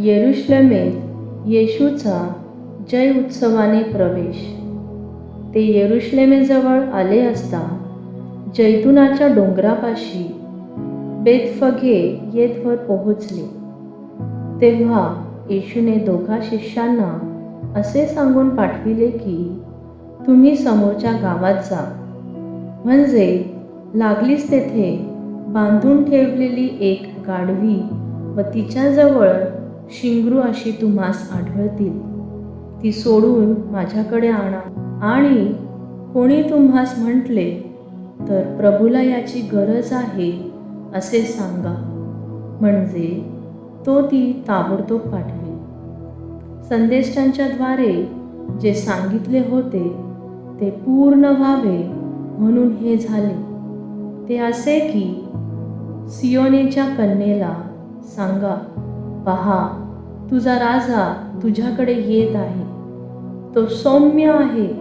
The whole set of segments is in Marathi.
येरुश्लेमेत येशूचा जय उत्सवाने प्रवेश. ते येरुश्लेमेजवळ आले असता जैतुनाच्या डोंगरापाशी बेतफगे येथवर पोहोचले. तेव्हा येशूने दोघा शिष्यांना असे सांगून पाठविले की तुम्ही समोरच्या गावात जा. म्हणजे लागलीच तेथे बांधून ठेवलेली एक गाढवी व तिच्याजवळ शिंगरू अशी तुम्हास आढळतील. ती सोडून माझ्याकडे आणा. आणि कोणी तुम्हास म्हटले तर प्रभूला याची गरज आहे असे सांगा. म्हणजे तो ती ताबडतोब पाठवेल. संदेशांच्याद्वारे जे सांगितले होते ते पूर्ण व्हावे म्हणून हे झाले. ते असे की सियोनेच्या कन्येला सांगा पहा तुझा राजा तुझ्याकडे येत आहे. तो सौम्य आहे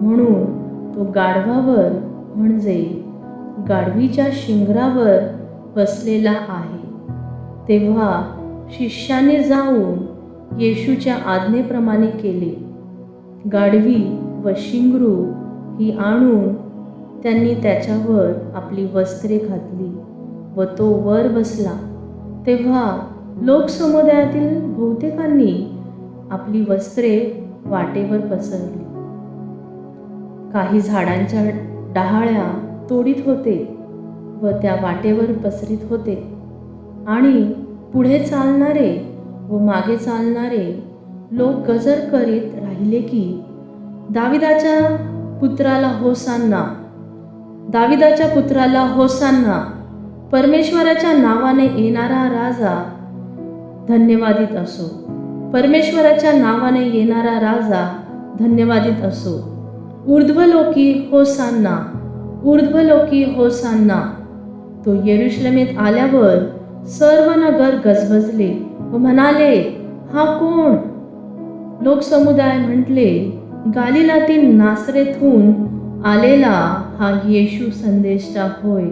म्हणून तो गाढवावर म्हणजे गाढवीच्या शिंगरावर बसलेला आहे. तेव्हा शिष्याने जाऊन येशूच्या आज्ञेप्रमाणे केले. गाढवी व शिंगरू ही आणून त्यांनी त्याच्यावर आपली वस्त्रे घातली व तो वर बसला. तेव्हा लोकसमुदायातील बहुतेकांनी आपली वस्त्रे वाटेवर पसरली. काही झाडांच्या डहाळ्या तोडीत होते व त्या वाटेवर पसरित होते. आणि पुढे चालणारे व मागे चालणारे लोक गजर करीत राहिले की दाविदाच्या पुत्राला होसांना दाविदाच्या पुत्राला होसांना परमेश्वराच्या नावाने येणारा राजा धन्यवादित असो. परमेश्वराच्या नावाने येणारा राजा धन्यवादित असो. ऊर्ध्वलोकी होसांना ऊर्ध्वलोकी होसांना तो येरुश्लमेत आल्यावर सर्व नगर गजबजले व म्हणाले हा कोण? लोकसमुदाय म्हटले गालिलातील नासरेथून आलेला हा येशू संदेशचा होय.